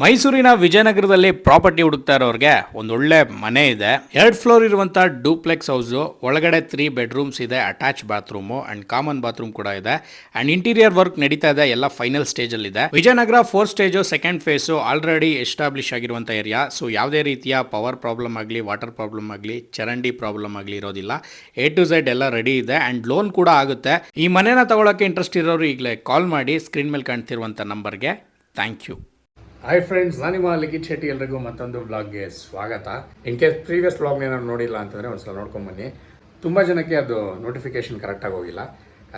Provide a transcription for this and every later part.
ಮೈಸೂರಿನ ವಿಜಯನಗರದಲ್ಲಿ ಪ್ರಾಪರ್ಟಿ ಹುಡುಕ್ತಾ ಇರೋರಿಗೆ ಒಂದು ಒಳ್ಳೆ ಮನೆ ಇದೆ. ಎರಡು ಫ್ಲೋರ್ ಇರುವಂಥ ಡೂಪ್ಲೆಕ್ಸ್ ಹೌಸು, ಒಳಗಡೆ ತ್ರೀ ಬೆಡ್ರೂಮ್ಸ್ ಇದೆ attach bathroom and common bathroom ಕೂಡ ಇದೆ. ಅಂಡ್ ಇಂಟೀರಿಯರ್ ವರ್ಕ್ ನಡೀತಾ ಇದೆ, ಎಲ್ಲ ಫೈನಲ್ ಸ್ಟೇಜ್ ಅಲ್ಲಿ ಇದೆ. Vijayanagar four stage second phase already establish ಆಗಿರುವಂಥ ಏರಿಯಾ ಸೊ ಯಾವುದೇ ರೀತಿಯ ಪವರ್ ಪ್ರಾಬ್ಲಮ್ ಆಗಲಿ ವಾಟರ್ ಪ್ರಾಬ್ಲಮ್ ಆಗಲಿ, ಚರಂಡಿ ಪ್ರಾಬ್ಲಮ್ ಆಗಲಿ ಇರೋದಿಲ್ಲ. ಎ ಟು ಝೆಡ್ ಎಲ್ಲ ರೆಡಿ ಇದೆ ಅಂಡ್ ಲೋನ್ ಕೂಡ ಆಗುತ್ತೆ. ಈ ಮನೆನ ತಗೊಳಕ್ಕೆ ಇಂಟ್ರೆಸ್ಟ್ ಇರೋರು ಈಗಲೇ ಕಾಲ್ ಮಾಡಿ ಸ್ಕ್ರೀನ್ ಮೇಲೆ ಕಾಣ್ತಿರುವಂಥ ನಂಬರ್ಗೆ ಥ್ಯಾಂಕ್ ಯು ಹಾಯ್ ಫ್ರೆಂಡ್ಸ್ ನಾನು ನಿಮ್ಮ ಲಿಖಿತ್ ಶೆಟ್ಟಿ ಎಲ್ರಿಗೂ ಮತ್ತೊಂದು ಬ್ಲಾಗ್ಗೆ ಸ್ವಾಗತ. ಇನ್ ಕೇಸ್ ಪ್ರೀವಿಯಸ್ ಬ್ಲಾಗ್ನ ಏನಾದ್ರು ನೋಡಿಲ್ಲ ಅಂತಂದರೆ ಒಂದ್ಸಲ ನೋಡ್ಕೊಂಬನ್ನಿ ತುಂಬ ಜನಕ್ಕೆ ಅದು ನೋಟಿಫಿಕೇಶನ್ ಕರೆಕ್ಟಾಗಿ ಹೋಗಿಲ್ಲ.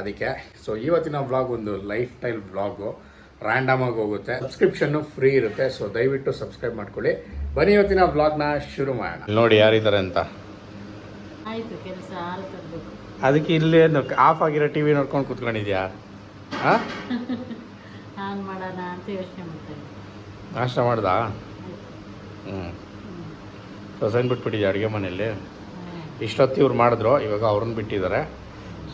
ಅದಕ್ಕೆ ಸೊ ಇವತ್ತಿನ ಬ್ಲಾಗ್ ಒಂದು ಲೈಫ್ ಸ್ಟೈಲ್ ವ್ಲಾಗು ರ್ಯಾಂಡಮ್ ಆಗಿ ಹೋಗುತ್ತೆ. ಸಬ್ಸ್ಕ್ರಿಪ್ಷನ್ನು ಫ್ರೀ ಇರುತ್ತೆ ಸೊ ದಯವಿಟ್ಟು ಸಬ್ಸ್ಕ್ರೈಬ್ ಮಾಡ್ಕೊಳ್ಳಿ. ಬನ್ನಿ ಇವತ್ತಿನ ಬ್ಲಾಗ್ನ ಶುರು ಮಾಡೋಣ. ನೋಡಿ ಯಾರಿದ್ದಾರೆ ಅಂತ. ಆಯ್ತು ಕೆಲಸ ಹಾಲು ಅದಕ್ಕೆ ಇಲ್ಲೇ ಆಫ್ ಆಗಿರೋ ಟಿ ವಿ ನೋಡ್ಕೊಂಡು ಕೂತ್ಕೊಂಡಿದ್ಯಾ? ಹಾಂ? ಮಾಡೋಣ ಅಂತ ಯೋಚನೆ ಮಾಡ್ತಾ ನಾಷ್ಟ ಮಾಡ್ದ? ಹ್ಞೂ. ಸೊಸೈನ್ ಬಿಟ್ಬಿಟ್ಟಿದ್ಯಾ ಅಡುಗೆ ಮನೆಯಲ್ಲಿ? ಇಷ್ಟೊತ್ತಿ ಇವ್ರು ಮಾಡಿದ್ರು ಇವಾಗ ಅವ್ರನ್ನ ಬಿಟ್ಟಿದ್ದಾರೆ.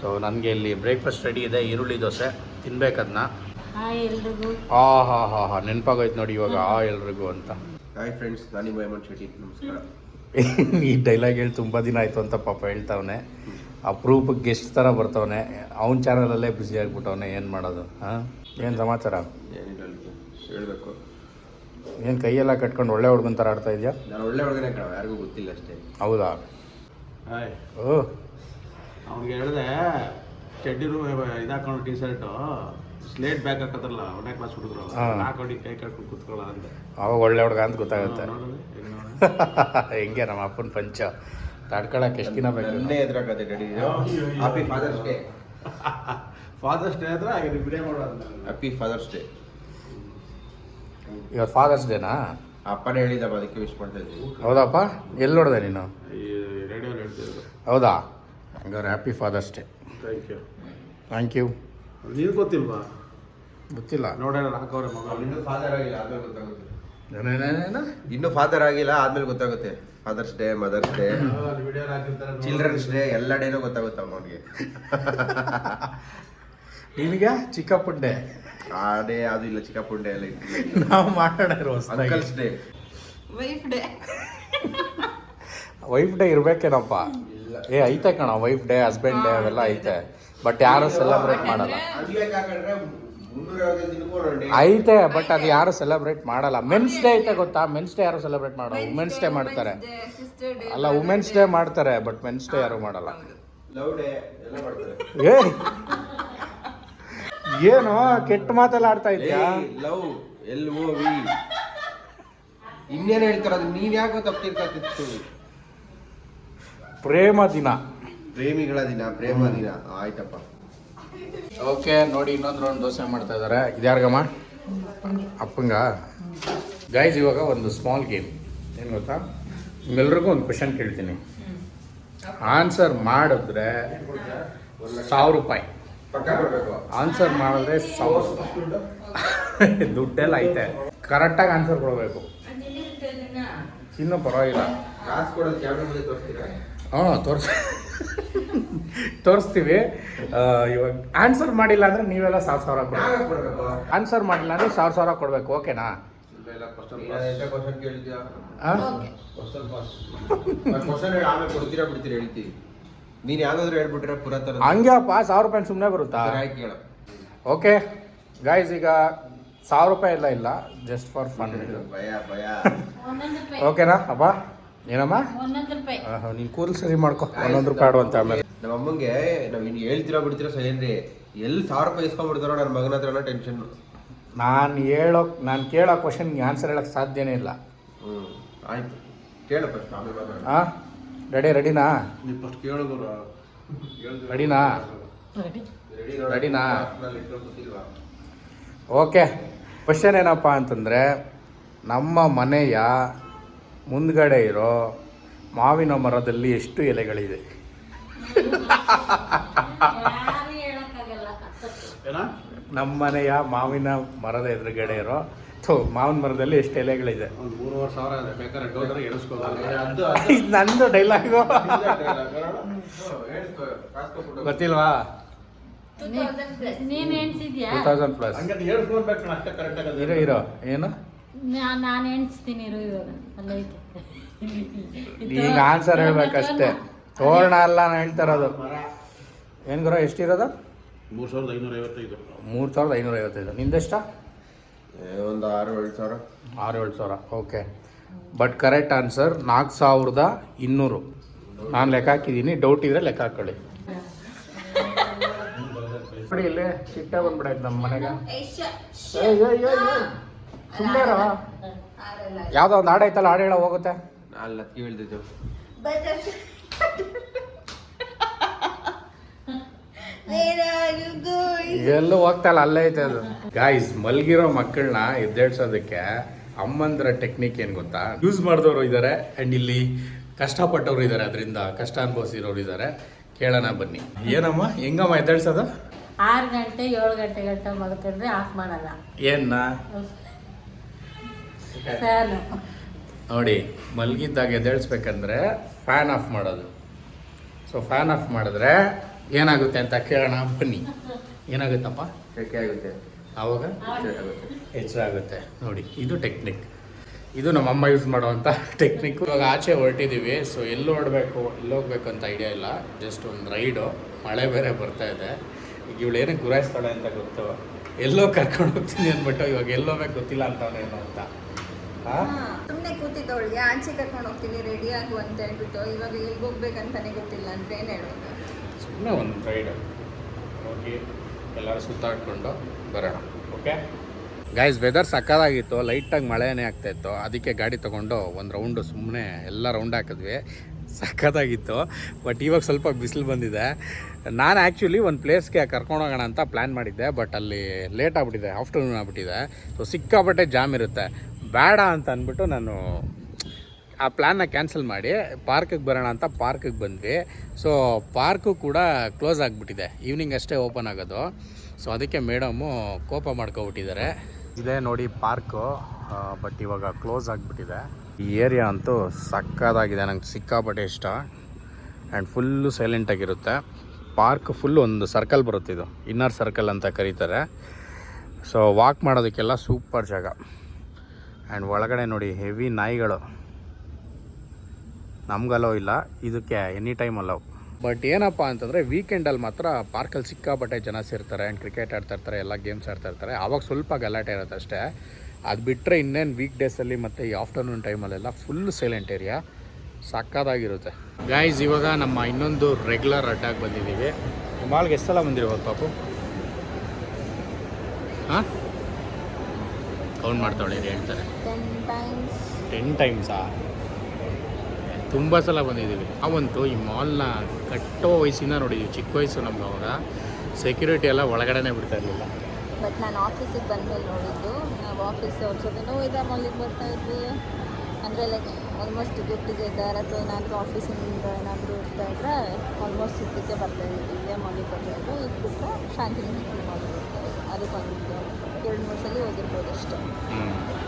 ಸೊ ನನಗೆ ಇಲ್ಲಿ ಬ್ರೇಕ್ಫಾಸ್ಟ್ ರೆಡಿ ಇದೆ ಈರುಳ್ಳಿ ದೋಸೆ ತಿನ್ಬೇಕದನ್ನ ಆ ಹಾ ಹಾ ಹಾ ನೆನಪಾಗೋಯ್ತು ನೋಡಿ ಇವಾಗ ಆ ಎಲ್ರಿಗೂ ಅಂತ. ಹಾಯ್ ಫ್ರೆಂಡ್ಸ್ ನಾನು ಶೆಟ್ಟಿ ನಮಸ್ಕಾರ. ಈ ಡೈಲಾಗ್ ಹೇಳಿ ತುಂಬ ದಿನ ಆಯಿತು ಅಂತ ಪಾಪ ಹೇಳ್ತಾವನೆ. ಅಪ್ರೂಪಕ್ಕೆ ಗೆಸ್ಟ್ ಥರ ಬರ್ತವನೆ. ಅವ್ನ ಚಾನಲಲ್ಲೇ ಬ್ಯುಸಿ ಆಗಿಬಿಟ್ಟವನೆ ಏನು ಮಾಡೋದು ಹಾಂ? ಏನು ಸಮಾಚಾರ? ಏನಿಲ್ಲ ಹೇಳ್ಬೇಕು. ಏನು ಕೈಯೆಲ್ಲ ಕಟ್ಕೊಂಡು ಒಳ್ಳೆ ಹುಡುಗನ ಥರ ಆಡ್ತಾ ಇದೆಯಾ? ನಾನು ಒಳ್ಳೆ ಹುಡುಗನೇ ಕಣ ಯಾರಿಗೂ ಗೊತ್ತಿಲ್ಲ ಅಷ್ಟೇ. ಹೌದಾ? ಹಾಯ್. ಓ. ಅವ್ನಿಗೆ ಹೇಳಿದೆ ಚಡ್ಡಿರು ಇದಾಕೊಂಡು ಟಿ ಶರ್ಟು ಸ್ಲೇಟ್ ಬ್ಯಾಗ್ ಹಾಕತ್ತಲ್ಲ ಒಂದನೇ ಕ್ಲಾಸ್ ಹುಡುಗರು. ಹಾಕೊಂಡು ಕೈ ಕಟ್ಕೊಂಡು ಕೂತ್ಕೊಳ್ಳ ಅಂತ. ಅವಾಗ ಒಳ್ಳೆ ಹುಡುಗ ಅಂತ ಗೊತ್ತಾಗುತ್ತೆ. ಹೆಂಗೆ ನಮ್ಮ ಅಪ್ಪನ ಪಂಚ. ತಡ್ಕೊಳಕ್ಕೆ ಎಷ್ಟು ದಿನ ಬೇಕು? ನನ್ನೇ ಎದುರಾಗತ್ತೆ daddy. Happy father's day father's day ಆದ್ರೆ ಹಾಗೆ ವಿಡಿಯೋ ಮಾಡೋದು ಹ್ಯಾಪಿ ಫಾದರ್ಸ್ ಡೇ ಇವತ್ತು ಫಾದರ್ಸ್ ಡೇನಾ ಅಪ್ಪನೇ ಹೇಳಿದಪ್ಪ ಅದಕ್ಕೆ ವಿಶ್ ಮಾಡ್ತಾ ಹೌದಾ ಹೌದಪ್ಪ? ಎಲ್ಲಿ ನೋಡಿದೆ ನೀನು? ರೇಡಿಯೋಲಿ ಹೇಳ್ತಿದ್ರು ಹೌದಾ? ಹಂಗಾರೆ happy father's day thank you thank you ನೀನು ಗೊತ್ತಿಲ್ವಾ? ಗೊತ್ತಿಲ್ಲ. ನೋಡೋಣ ಹಾಕೋರೆ ಮಗ. ಇನ್ನೂ ಫಾದರ್ ಆಗಿಲ್ಲ ಆದ್ಮೇಲೆ ಗೊತ್ತಾಗುತ್ತೆ? ಇನ್ನೂ ಫಾದರ್ ಆಗಿಲ್ಲ ಆದ್ಮೇಲೆ ಗೊತ್ತಾಗುತ್ತೆ. Father's day mother's day children's day ಎಲ್ಲ ಡೇನೂ ಗೊತ್ತಾಗುತ್ತೆ ಅವನಿಗೆ. ನಿನಗೆ? ಚಿಕ್ಕಪ್ಪನ ಡೇ ಡೇ ಅದು ಇಲ್ಲ ಚಿಕ್ಕಪುಂಡೆ ಡೇ ಎಲ್ಲ ನಾವು ಮಾಡೋಣ ಅಂಕಲ್ಸ್ ಡೇ ವೈಫ್ ಡೇ ಇರ್ಬೇಕೇನಪ್ಪ? ಏ ಐತೆ ಕಣ ವೈಫ್ ಡೇ ಹಸ್ಬೆಂಡ್ ಡೇ ಅವೆಲ್ಲ ಐತೆ. ಬಟ್ ಯಾರು ಸೆಲೆಬ್ರೇಟ್ ಮಾಡಲ್ಲ. ಐತೆ ಬಟ್ ಅದು ಯಾರು ಸೆಲೆಬ್ರೇಟ್ ಮಾಡಲ್ಲ. ಮೆನ್ಸ್ ಡೇ ಐತೆ. ಗೊತ್ತಾ? ಮೆನ್ಸ್ ಡೇ ಯಾರು ಸೆಲೆಬ್ರೇಟ್ ಮಾಡಲ್ಲ? ವುಮೆನ್ಸ್ ಡೇ ಮಾಡ್ತಾರೆ. ಅಲ್ಲ ವುಮೆನ್ಸ್ ಡೇ ಮಾಡ್ತಾರೆ ಬಟ್ ಮೆನ್ಸ್ ಡೇ ಯಾರು ಮಾಡಲ್ಲ. ಲವ್ ಡೇ ಎಲ್ಲ ಮಾಡ್ತಾರೆ. ಏ ಏನು ಕೆಟ್ಟ ಮಾತೆಲ್ಲ ಆಡ್ತಾ ಇದೆಯಾ? ಲವ್ ಎಲ್ ಓ ವಿ ಇನ್ನೇನು ಹೇಳ್ತಾರ ಅದು? ನೀನ್ ಯಾಕೋ ತಪ್ಪಿರ್ತಿತ್ತು ಪ್ರೇಮ ದಿನ. ಪ್ರೇಮಿಗಳ ದಿನ ಪ್ರೇಮ ದಿನ. ಆಯ್ತಪ್ಪ. ಓಕೆ ನೋಡಿ ಇನ್ನೊಂದು ರೌಂಡ್ ದೋಸೆ ಮಾಡ್ತಾ ಇದ್ದಾರೆ ಇದ್ಯಾರ್ಗಮ್ಮ ಅಪ್ಪಂಗ. ಗೈಸ್ ಇವಾಗ ಒಂದು ಸ್ಮಾಲ್ ಗೇಮ್ ಏನು ಗೊತ್ತಾ? ನಿಮ್ಮೆಲ್ರಿಗೂ ಒಂದು ಕ್ವಶನ್ ಕೇಳ್ತೀನಿ. ಆನ್ಸರ್ ಮಾಡಿದ್ರೆ ಸಾವಿರ ರೂಪಾಯಿ. ಆನ್ಸರ್ ಮಾಡಿದ್ರೆ ಸಾವಿರ ದುಡ್ಡೆಲ್ಲ ಐತೆ. ಕರೆಕ್ಟಾಗಿ ಆನ್ಸರ್ ಕೊಡಬೇಕು. ಇನ್ನೂ ಪರವಾಗಿಲ್ಲ. ಹಾಂ ತೋರಿಸ್ ತೋರಿಸ್ತೀವಿ. ಇವಾಗ ಆನ್ಸರ್ ಮಾಡಿಲ್ಲ ಅಂದ್ರೆ ನೀವೆಲ್ಲ ಸಾವಿರ ಸಾವಿರ ಕೊಡಬೇಕು. ಆನ್ಸರ್ ಮಾಡಿಲ್ಲ ಅಂದ್ರೆ ಸಾವಿರ ಸಾವಿರ ಕೊಡಬೇಕು ಓಕೆನಾ? ಆಮೇಲೆ ಕೊಡ್ತೀರಾ ಬಿಡ್ತೀರಾ ಹೇಳ್ತೀವಿ ನೀನ್ ಯಾವ್ದಾದ್ರು ಹೇಳ್ಬಿಟ್ರೆ ಪುರಾತನ ಅಪ್ಪ ಸಾವಿರ ರೂಪಾಯಿ ಸುಮ್ಮನೆ ಬರುತ್ತಾ? ಸರಿ, ಆಯ್ತು ಕೇಳು. ಓಕೆ ಗಾಯ್ಸ್ ಈಗ ಸಾವಿರ ರೂಪಾಯಿ ಎಲ್ಲ ಇಲ್ಲ ಜಸ್ಟ್ ಫಾರ್ ಫನ್ ಭಯ ಭಯ. ಓಕೆನಾ ಅಪ್ಪ? ಏನಮ್ಮ? ರೂಪಾಯಿ. ನೀನು ಕೂಲ್ ಸರಿ ಮಾಡ್ಕೊ. ಒಂದೊಂದು ರೂಪಾಯಿ ಅಂತ ಆಮೇಲೆ. ನಮ್ಮ ಅಮ್ಮಂಗೆ ನಾವು ಇನ್ನು ಹೇಳ್ತೀರಾ ಬಿಡ್ತೀರಾ ಸೈಲೇನ್ರಿ ಎಲ್ಲಿ ಸಾವಿರ ರೂಪಾಯಿ ಇಸ್ಕೊಂಡ್ಬಿಡ್ತಾರೋ ನನ್ನ ಮಗನ ಹತ್ರನ ಟೆನ್ಷನ್ ನಾನು ಹೇಳೋ ನಾನು ಕೇಳೋ ಕ್ವಶನ್ಗೆ ಆನ್ಸರ್ ಹೇಳಕ್ಕೆ ಸಾಧ್ಯನೇ ಇಲ್ಲ. ಹ್ಞೂ ಆಯಿತು. ಕೇಳು ಫಸ್ಟ್. ಹಾಂ ರೆಡಿ ರೆಡಿನಾ ನೀವು ಫಸ್ಟ್ ಕೇಳಿದ್ರು ರೆಡಿನಾ ರೆಡಿ ರೆಡಿ ರೆಡಿನಾ? ಓಕೆ ಕ್ವಶನ್ ಏನಪ್ಪ ಅಂತಂದರೆ ನಮ್ಮ ಮನೆಯ ಮುಂದ್ಗಡೆ ಇರೋ ಮಾವಿನ ಮರದಲ್ಲಿ ಎಷ್ಟು ಎಲೆಗಳಿದೆ? ನಮ್ಮ ಮನೆಯ ಮಾವಿನ ಮರದ ಎದುರುಗಡೆ ಇರೋ ಥು ಮಾವಿನ ಮರದಲ್ಲಿ ಎಷ್ಟು ಎಲೆಗಳಿದೆ. ಒಂದು ಮೂರುವರೆ ಸಾವಿರ ಇದೆ. ಬೇಕಾದ್ರೆ ಡೋದ್ರೆ ಎಣಿಸ್ಕೋಬೋದು. ಅದು ಅದು ಇದು ನಂದು ಡೈಲಾಗು. ಗೊತ್ತಿಲ್ವಾ? ನೀನ್ ಎಣ್ಸಿದ್ಯಾ? ಟೂ ತೌಸಂಡ್ ಪ್ಲಸ್ ಇರೋ ಇರೋ. ಏನು? ನಾನು ನಾನು ಎಣಿಸ್ತೀನಿ ಇರು ಇವಾಗ ಅಲ್ಲೈತೆ ಈಗ ಆನ್ಸರ್ ಹೇಳ್ಬೇಕಷ್ಟೇ. ತೋರಣ ಅಲ್ಲ ನಾನು ಹೇಳ್ತಾ ಇರೋದು. ಏನು ಗುರು ಎಷ್ಟಿರೋದು ಮೂರು ಸಾವಿರದ ಐನೂರ ಐವತ್ತೈದು ಮೂರು ಸಾವಿರದ ಐನೂರ ಐವತ್ತೈದು ನಿಂದೆಷ್ಟ? ಒಂದು ಆರು ಏಳು ಸಾವಿರ. ಆರು ಏಳು ಸಾವಿರ ಓಕೆ. ಬಟ್ ಕರೆಕ್ಟ್ ಆನ್ಸರ್ ನಾಲ್ಕು ಸಾವಿರದ ಇನ್ನೂರು. ನಾನು ಲೆಕ್ಕ ಹಾಕಿದ್ದೀನಿ ಡೌಟ್ ಇದ್ರೆ ಲೆಕ್ಕ ಹಾಕೊಳ್ಳಿ. ನೋಡಿ ಇಲ್ಲೇ ಚಿಟ್ಟ ಬಂದ್ಬಿಡಾಯ್ತು ನಮ್ಮ ಮನೆಗೆ. ಸುಮ್ಮನೆ ಯಾವುದೋ ಒಂದು ಹಾಡೈತಲ್ಲ ಹಾಡು ಹೇಳೋ ಹೋಗುತ್ತೆ. ಅಲ್ಲ ಕೇಳಿದ್ದು ಎಲ್ಲೂ ಹೋಗ್ತಲ್ಲ ಅಲ್ಲೇ ಐತೆ ಅದು. ಗಾಯ್ಸ್ ಮಲ್ಗಿರೋ ಮಕ್ಕಳನ್ನ ಎದ್ದೇಳ್ಸೋದಕ್ಕೆ ಅಮ್ಮಂದ್ರ ಟೆಕ್ನಿಕ್ ಏನು ಗೊತ್ತಾ? ಯೂಸ್ ಮಾಡಿದವರು ಇದ್ದಾರೆ ಆ್ಯಂಡ್ ಇಲ್ಲಿ ಕಷ್ಟಪಟ್ಟವ್ರು ಇದ್ದಾರೆ ಅದರಿಂದ ಕಷ್ಟ ಅನುಭವಿಸಿರೋರು ಇದ್ದಾರೆ ಕೇಳೋಣ ಬನ್ನಿ. ಏನಮ್ಮ ಹೆಂಗಮ್ಮ ಎದ್ದೇಳ್ಸೋದು? ಆರು ಗಂಟೆ ಏಳು ಗಂಟೆ ಗಂಟೆ ಮಲ್ಕೊಂಡ್ರೆ ಆಫ್ ಮಾಡಲ್ಲ. ಏನ ನೋಡಿ ಮಲಗಿದ್ದಾಗ ಎದ್ದೇಳಿಸ್ಬೇಕಂದ್ರೆ ಫ್ಯಾನ್ ಆಫ್ ಮಾಡೋದು. ಸೊ ಫ್ಯಾನ್ ಆಫ್ ಮಾಡಿದ್ರೆ ಏನಾಗುತ್ತೆ ಅಂತ ಕೇಳೋಣ ಬನ್ನಿ. ಏನಾಗುತ್ತಪ್ಪ? ಆಗುತ್ತೆ ಆವಾಗ ಸೆಕೆ ಆಗುತ್ತೆ ಎಚ್ಚರ ಆಗುತ್ತೆ ನೋಡಿ ಇದು ಟೆಕ್ನಿಕ್ ಇದು ನಮ್ಮ ಅಮ್ಮ ಯೂಸ್ ಮಾಡುವಂಥ ಟೆಕ್ನಿಕ್ ಇವಾಗ ಆಚೆ ಹೊರಟಿದ್ದೀವಿ ಸೊ ಎಲ್ಲಿ ಹೊರಡಬೇಕು ಎಲ್ಲಿ ಹೋಗ್ಬೇಕು ಅಂತ ಐಡಿಯಾ ಇಲ್ಲ. ಜಸ್ಟ್ ಒಂದು ರೈಡು ಮಳೆ ಬೇರೆ ಬರ್ತಾ ಇದೆ. ಈಗ ಇವಳು ಏನಕ್ಕೆ ಗುರಾಯಿಸ್ತಾಳೆ ಅಂತ ಗೊತ್ತು. ಎಲ್ಲೋ ಕರ್ಕೊಂಡು ಹೋಗ್ತೀನಿ ಅಂದ್ಬಿಟ್ಟು ಇವಾಗ ಎಲ್ಲೋ ಹೋಗ್ಬೇಕು ಗೊತ್ತಿಲ್ಲ ಅಂತವನೇನು ಅಂತ. ಹಾಂ ಸುಮ್ಮನೆ ಕೂತಿದ್ದವಳಿಗೆ ಆಚೆ ಕರ್ಕೊಂಡು ಹೋಗ್ತೀನಿ ರೆಡಿ ಆಗು ಅಂತ ಹೇಳ್ಬಿಟ್ಟು ಇವಾಗ ಎಲ್ಲಿಗೆ ಹೋಗ್ಬೇಕಂತಾನೆ ಗೊತ್ತಿಲ್ಲ ಅಂದ್ರೆ ಏನು ಹೇಳೋದು? ಸುಮ್ಮನೆ ಒಂದು ರೈಡ್ ಹೋಗಿ ಎಲ್ಲರೂ ಸುತ್ತಾಡ್ಕೊಂಡು ಬರೋಣ. ಓಕೆ ಗೈಸ್ ವೆದರ್ ಸಕ್ಕದಾಗಿತ್ತು ಲೈಟಾಗಿ ಮಳೆನೇ ಆಗ್ತಾ ಇತ್ತು. ಅದಕ್ಕೆ ಗಾಡಿ ತೊಗೊಂಡು ಒಂದು ರೌಂಡು ಸುಮ್ಮನೆ ಎಲ್ಲ ರೌಂಡ್ ಹಾಕಿದ್ವಿ. ಸಕ್ಕತ್ತಾಗಿತ್ತು. ಬಟ್ ಇವಾಗ ಸ್ವಲ್ಪ ಬಿಸಿಲು ಬಂದಿದೆ. ನಾನು ಆ್ಯಕ್ಚುಲಿ ಒಂದು ಪ್ಲೇಸ್ಗೆ ಕರ್ಕೊಂಡೋಗೋಣ ಅಂತ ಪ್ಲ್ಯಾನ್ ಮಾಡಿದ್ದೆ. ಬಟ್ ಅಲ್ಲಿ ಲೇಟ್ ಆಗ್ಬಿಟ್ಟಿದೆ ಆಫ್ಟರ್ನೂನ್ ಆಗ್ಬಿಟ್ಟಿದೆ. ಸೊ ಸಿಕ್ಕಾಪಟ್ಟೆ ಜಾಮ್ ಇರುತ್ತೆ. ಬೇಡ ಅಂತ ಅಂದ್ಬಿಟ್ಟು ನಾನು ಆ ಪ್ಲ್ಯಾನ್ನ ಕ್ಯಾನ್ಸಲ್ ಮಾಡಿ ಪಾರ್ಕಿಗೆ ಬರೋಣ ಅಂತ ಪಾರ್ಕಿಗೆ ಬಂದ್ವಿ. ಸೊ ಪಾರ್ಕು ಕೂಡ ಕ್ಲೋಸ್ ಆಗಿಬಿಟ್ಟಿದೆ. ಈವ್ನಿಂಗ್ ಅಷ್ಟೇ ಓಪನ್ ಆಗೋದು. ಸೊ ಅದಕ್ಕೆ ಮೇಡಮು ಕೋಪ ಮಾಡ್ಕೊಬಿಟ್ಟಿದ್ದಾರೆ. ಇದೇ ನೋಡಿ ಪಾರ್ಕು ಬಟ್ ಇವಾಗ ಕ್ಲೋಸ್ ಆಗಿಬಿಟ್ಟಿದೆ. ಈ ಏರಿಯಾ ಅಂತೂ ಸಕ್ಕದಾಗಿದೆ. ನಂಗೆ ಸಿಕ್ಕಾಪಟ್ಟೆ ಇಷ್ಟ. ಆ್ಯಂಡ್ ಫುಲ್ಲು ಸೈಲೆಂಟಾಗಿರುತ್ತೆ ಪಾರ್ಕ್ ಫುಲ್ ಒಂದು ಸರ್ಕಲ್ ಬರುತ್ತೆ ಇದು. ಇನ್ನರ್ ಸರ್ಕಲ್ ಅಂತ ಕರೀತಾರೆ. ಸೊ ವಾಕ್ ಮಾಡೋದಕ್ಕೆಲ್ಲ ಸೂಪರ್ ಜಾಗ. ಆ್ಯಂಡ್ ಒಳಗಡೆ ನೋಡಿ ಹೆವಿ ನಾಯಿಗಳು. ನಮ್ಗಲೋ ಇಲ್ಲ. ಇದಕ್ಕೆ ಎನಿ ಟೈಮ್ ಅಲೋ ಬಟ್ ಏನಪ್ಪ ಅಂತಂದರೆ ವೀಕೆಂಡಲ್ಲಿ ಮಾತ್ರ ಪಾರ್ಕಲ್ಲಿ ಸಿಕ್ಕಾಪಟ್ಟೆ ಜನ ಸೇರ್ತಾರೆ ಆ್ಯಂಡ್ ಕ್ರಿಕೆಟ್ ಆಡ್ತಾ ಇರ್ತಾರೆ ಎಲ್ಲ ಗೇಮ್ಸ್ ಆಡ್ತಾ ಇರ್ತಾರೆ. ಆವಾಗ ಸ್ವಲ್ಪ ಗಲಾಟೆ ಇರುತ್ತೆ ಅಷ್ಟೇ. ಅದು ಬಿಟ್ಟರೆ ಇನ್ನೇನು ವೀಕ್ ಡೇಸಲ್ಲಿ ಮತ್ತು ಈ ಆಫ್ಟರ್ನೂನ್ ಟೈಮಲ್ಲೆಲ್ಲ ಫುಲ್ ಸೈಲೆಂಟ್ ಏರಿಯಾ ಸಾಕಾದಾಗಿರುತ್ತೆ ಗಾಯ್ಸ್ ಇವಾಗ ನಮ್ಮ ಇನ್ನೊಂದು ರೆಗ್ಯುಲರ್ ಅಡ್ಡಾಗಿ ಬಂದಿದ್ದೀವಿ. ಈ ಮಾಲ್ಗೆ ಎಷ್ಟು ಸಲ ಬಂದಿರ್ಬೋದು ಪಾಪು? ಹಾಂ? ಕೌಂಟ್ ಮಾಡ್ತಾಳೆ ಹೇಳ್ತಾರೆ. ಟೆನ್ ಟೈಮ್ಸಾ ತುಂಬ ಸಲ ಬಂದಿದ್ದೀವಿ. ನಾವಂತೂ ಈ ಮಾಲ್ನ ಕಟ್ಟೋ ವಯಸ್ಸಿಂದ ನೋಡಿದ್ದೀವಿ ಚಿಕ್ಕ ವಯಸ್ಸು ನಮ್ಗೆ ಅವಾಗ ಸೆಕ್ಯೂರಿಟಿ ಎಲ್ಲ ಒಳಗಡೆನೇ ಬಿಡ್ತಾ ಇರಲಿಲ್ಲ. ಬಟ್ ನಾನು ಆಫೀಸಿಗೆ ಬಂದಮೇಲೆ ನೋಡಿದ್ದು, ನಾವು ಆಫೀಸ್ ಅವ್ರ ಜೊತೆನೂ ಇದೆ ಮಾಲಿಗೆ ಬರ್ತಾ ಇದ್ವಿ. ಅಂದರೆ ಲೈಕ್ ಆಲ್ಮೋಸ್ಟ್ ಗೆಟ್ ಟುಗೆದರ್ ಅಥವಾ ಏನಾದರೂ ಆಫೀಸಿಂದ ಏನಾದರೂ ಇರ್ತಾ ಇದ್ರೆ ಆಲ್ಮೋಸ್ಟ್ ಇದಕ್ಕೆ ಬರ್ತಾ ಇದ್ವಿ. ಇದೇ ಮಾಲಿಗೆ ಬರ್ತಾ ಇದ್ವಿ. ಇದು ಬಿಟ್ಟರೆ ಇದ್ವಿ ಅದಕ್ಕೊಂದು ಎರಡು ಮೂರು ಸಲ ಹೋಗಿರ್ಬೋದು ಅಷ್ಟೇ.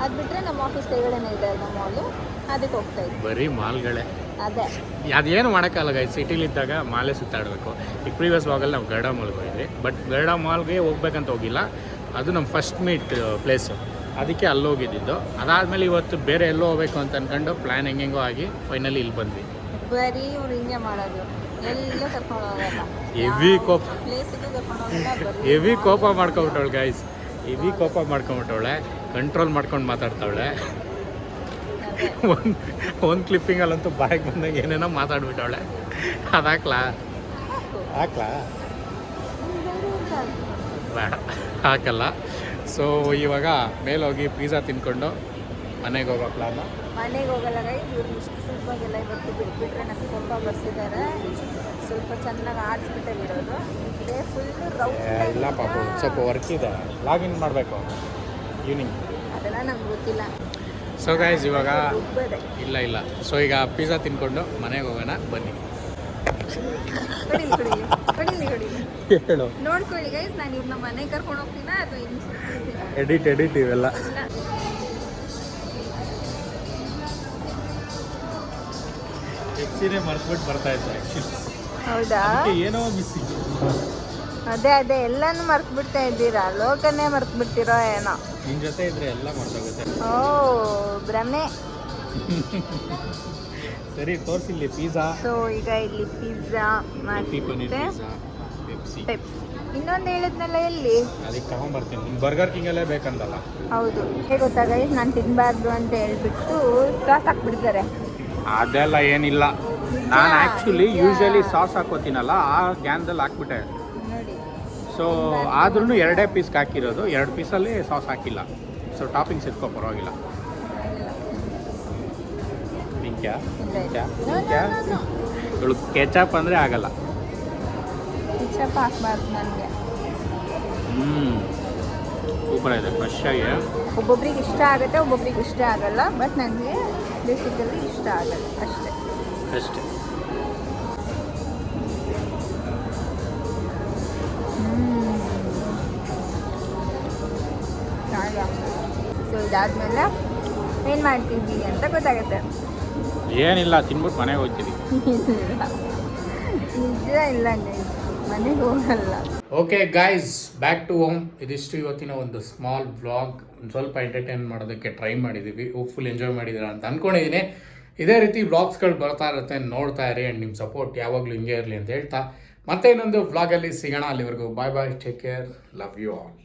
ಅದು ಬಿಟ್ಟರೆ ನಮ್ಮ ಆಫೀಸ್ ಕೆಳಗಡೆನೇ ಇದೆ ಅಲ್ವಾ ಮಾಲು ಅದಕ್ಕೆ ಹೋಗ್ತಾ ಇದ್ವಿ. ಬರೀ ಮಾಲ್ಗಳೇ. ಅದೇ. ಅದೇನು ಮಾಡೋಕ್ಕಲ್ಲ ಸಿಟಿಲಿ ಇದ್ದಾಗ ಮಾಲೇ ಸುತ್ತಾಡಬೇಕು. ಈಗ ಪ್ರೀವಿಯಸ್ ವಾಗಲ್ಲಿ ನಾವು ಗರ್ಡಾ ಮಾಲ್ಗೆ ಹೋಗಿದ್ವಿ. ಬಟ್ ಗರ್ಡಾ ಮಾಲ್ಗೆ ಹೋಗ್ಬೇಕಂತ ಹೋಗಿಲ್ಲ. ಅದು ನಮ್ಮ ಫಸ್ಟ್ ಮೀಟ್ ಪ್ಲೇಸು ಅದಕ್ಕೆ ಅಲ್ಲಿ ಹೋಗಿದ್ದಿದ್ದು. ಅದಾದಮೇಲೆ ಇವತ್ತು ಬೇರೆ ಎಲ್ಲೋ ಹೋಗ್ಬೇಕು ಅಂತ ಅಂದ್ಕೊಂಡು ಪ್ಲ್ಯಾನ್ ಹೆಂಗೆಂಗೋ ಆಗಿ ಫೈನಲಿ ಇಲ್ಲಿ ಬಂದ್ವಿ. ಬರೀ ಇವ್ರು ಹಿಂಗೆ ಮಾಡೋದು. ಎಲ್ಲೂ ಕರ್ಕೊಂಡು ಹೋಗಲ್ಲ. Heavy ಕೋಪ. ಪ್ಲೇಸಿಗೂ ಕರ್ಕೊಂಡು ಹೋಗಲ್ಲ ಹೆವಿ ಕೋಪ ಮಾಡ್ಕೊಬಿಟ್ಟವಳು ಗೈಸ್ ಹೆವಿ ಕೋಪ ಮಾಡ್ಕೊಂಬಿಟ್ಟವಳೆ ಕಂಟ್ರೋಲ್ ಮಾಡ್ಕೊಂಡು ಮಾತಾಡ್ತಾವಳೆ. ಒಂದು ಒಂದು ಕ್ಲಿಪ್ಪಿಂಗಲ್ಲಂತೂ ಬಾಯಿಗೆ ಬಂದಾಗ ಏನೇನೋ ಮಾತಾಡ್ಬಿಟ್ಟವಳೆ. ಅದಾಕ್ಲಾ? ಹಾಕ್ಲಾ? ಬೇಡ ಹಾಕಲ್ಲ. ಸೊ ಇವಾಗ ಮೇಲೋಗಿ ಪಿಜ್ಜಾ ತಿನ್ಕೊಂಡು ಮನೆಗೆ ಹೋಗೋ ಪ್ಲಾನು ಮನೆಗೆ ಹೋಗಲ್ಲ ಇವ್ರು ಇಷ್ಟು ಸುಲಭಗೆಲ್ಲ ಇವತ್ತು ಬಿಟ್ಬಿಟ್ರೆ ನಮ್ಗೆ ಕೋಪ ಬರ್ಸಿದ್ದಾರೆ. ಸ್ವಲ್ಪ ಚೆನ್ನಾಗಿ ಆಡಿಸ್ಬಿಟ್ಟೆ ಬಿಡೋದು. ಇದೇ ಫುಲ್ ರೌಂಡ್ ಇಲ್ಲ ಪಾಪ ಸ್ವಲ್ಪ ವರ್ಕ್ ಇದೆ. ಲಾಗಿನ್ ಮಾಡಬೇಕು. ಈವ್ನಿಂಗ್ ಅದೆಲ್ಲ ನಮ್ಗೆ ಗೊತ್ತಿಲ್ಲ. ಸೊ ಗೈಸ್ ಇವಾಗ ಇಲ್ಲ ಇಲ್ಲ. ಸೊ ಈಗ ಪಿಜ್ಜಾ ತಿನ್ಕೊಂಡು ಮನೆಗೆ ಹೋಗೋಣ ಬನ್ನಿ. ಹೇಳು. ನೋಡ್ಕೊಳ್ಳಿ ಗೈಸ್ ನಾನು ಇವ್ರನ್ನ ಮನೆಗೆ ಕರ್ಕೊಂಡು ಹೋಗ್ತೀನ ಅದು ಎಡಿಟ್ ಎಡಿಟ್ ಇವೆಲ್ಲ. ಎಫ್ಸಿನೇ ಮರ್ತ್ಬಿಟ್ಟು ಬರ್ತಾ ಇತ್ತು ಆ್ಯಕ್ಚುಲಿ ಹೌದಾ? ಏನೋ ಬಿಸಿ. ಅದೇ ಅದೇ ಎಲ್ಲಾನು ಮರ್ತು ಬಿಡ್ತಾ ಇದ್ದೀರಾ? ಲೋಕನೇ ಮರ್ತು ಬಿಡ್ತಿರೋ ಏನೋ? ನಿನ್ನ ಜೊತೆ ಇದ್ರೆ ಎಲ್ಲ ಮಾಡ್ತಾಗುತ್ತೆ ಓ ಭ್ರಮೆ. ಸರಿ ತೋರಿಸಿಲ್ಲಿ ಪಿಜ್ಜಾ ಸೊ ಈಗ ಇಲ್ಲಿ ಪಿಜ್ಜಾ ಮತ್ತೆ ಪೆಪ್ಸಿ ಇನ್ನೊಂದು ಹೇಳಿದ್ನಲ್ಲ ಎಲ್ಲಿ? ಅದಕ್ಕೆ ತಗೊಂಡ್ಬರ್ತೀನಿ ಬರ್ಗರ್ ಕಿಂಗಲ್ಲೇ ಬೇಕಂದಲ್ಲ. ಹೌದು. ಹೇಗೆ ಗೊತ್ತಾಗೈತಿ ನಾನು ತಿನ್ನಬಾರ್ದು ಅಂತ ಹೇಳ್ಬಿಟ್ಟು ಸಾಸ್ ಹಾಕ್ಬಿಡ್ತಾರೆ. ಅದೆಲ್ಲ ಏನಿಲ್ಲ. ನಾನು ಆ್ಯಕ್ಚುಲಿ ಯೂಶಲಿ ಸಾಸ್ ಹಾಕೋತೀನಲ್ಲ ಆ ಗ್ಯಾನ್ದಲ್ಲಿ ಹಾಕ್ಬಿಟ್ಟೆ. ಸೊ ಆದ್ರೂ ಎರಡೇ ಪೀಸ್ಗೆ ಹಾಕಿರೋದು ಎರಡು ಪೀಸಲ್ಲಿ ಸಾಸ್ ಹಾಕಿಲ್ಲ. ಸೊ ಟಾಪಿಂಗ್ಸ್ ಇಟ್ಕೋ ಪರವಾಗಿಲ್ಲ. ನಿಂಕ್ಯಾ ನಿಂಕ್ಯಾ ನಿಂಕ್ಯಾ. ಇವಳು ಕೆಚಪ್ ಅಂದರೆ ಆಗಲ್ಲ. ಕೆಚಪ್ ಹಾಕ್ಬಾರ್ದು ನನಗೆ. ಹ್ಞೂ ಸೂಪರ್ ಇದೆ ಫ್ರೆಶ್ ಆಗಿ. ಒಬ್ಬೊಬ್ರಿಗೆ ಇಷ್ಟ ಆಗುತ್ತೆ ಒಬ್ಬೊಬ್ರಿಗೆ ಇಷ್ಟ ಆಗಲ್ಲ ಬಟ್ ನನಗೆ ಬೇಸಿಕಲ್ಲಿ ಇಷ್ಟ ಆಗಲ್ಲ ಅಷ್ಟೇ. ಅಷ್ಟೇ. ಸೊ ಇದಾದ್ಮೇಲೆ ಏನು ಮಾಡ್ತೀವಿ ಅಂತ ಗೊತ್ತಾಗುತ್ತೆ. ಏನಿಲ್ಲ ತಿನ್ಬಿಟ್ಟು ಮನೆಗೆ ಹೋಗ್ತೀವಿ ನಿಜ ಇಲ್ಲ ಮನೆಗೆ ಹೋಗಲ್ಲ. Okay guys back to home ಇದಿಷ್ಟು ಇವತ್ತಿನ ಒಂದು ಸ್ಮಾಲ್ ಬ್ಲಾಗ್ ಒಂದು ಸ್ವಲ್ಪ ಎಂಟರ್ಟೈನ್ ಮಾಡೋದಕ್ಕೆ ಟ್ರೈ ಮಾಡಿದ್ದೀವಿ ಹೋಪ್ಫುಲ್ ಎಂಜಾಯ್ ಮಾಡಿದ್ದೀರಾ ಅಂತ ಅಂದ್ಕೊಂಡಿದ್ದೀನಿ ಇದೇ ರೀತಿ ವ್ಲಾಗ್ಸ್ಗಳು ಬರ್ತಾ ಇರುತ್ತೆ, ನೋಡ್ತಾ ಇರಿ ಆ್ಯಂಡ್ ನಿಮ್ಮ ಸಪೋರ್ಟ್ ಯಾವಾಗಲೂ ಹಿಂಗೆ ಇರಲಿ ಅಂತ ಹೇಳ್ತಾ. ಮತ್ತೆ ಇನ್ನೊಂದು ವ್ಲಾಗಲ್ಲಿ ಸಿಗೋಣ. ಅಲ್ಲಿವರೆಗೂ bye bye take care love you all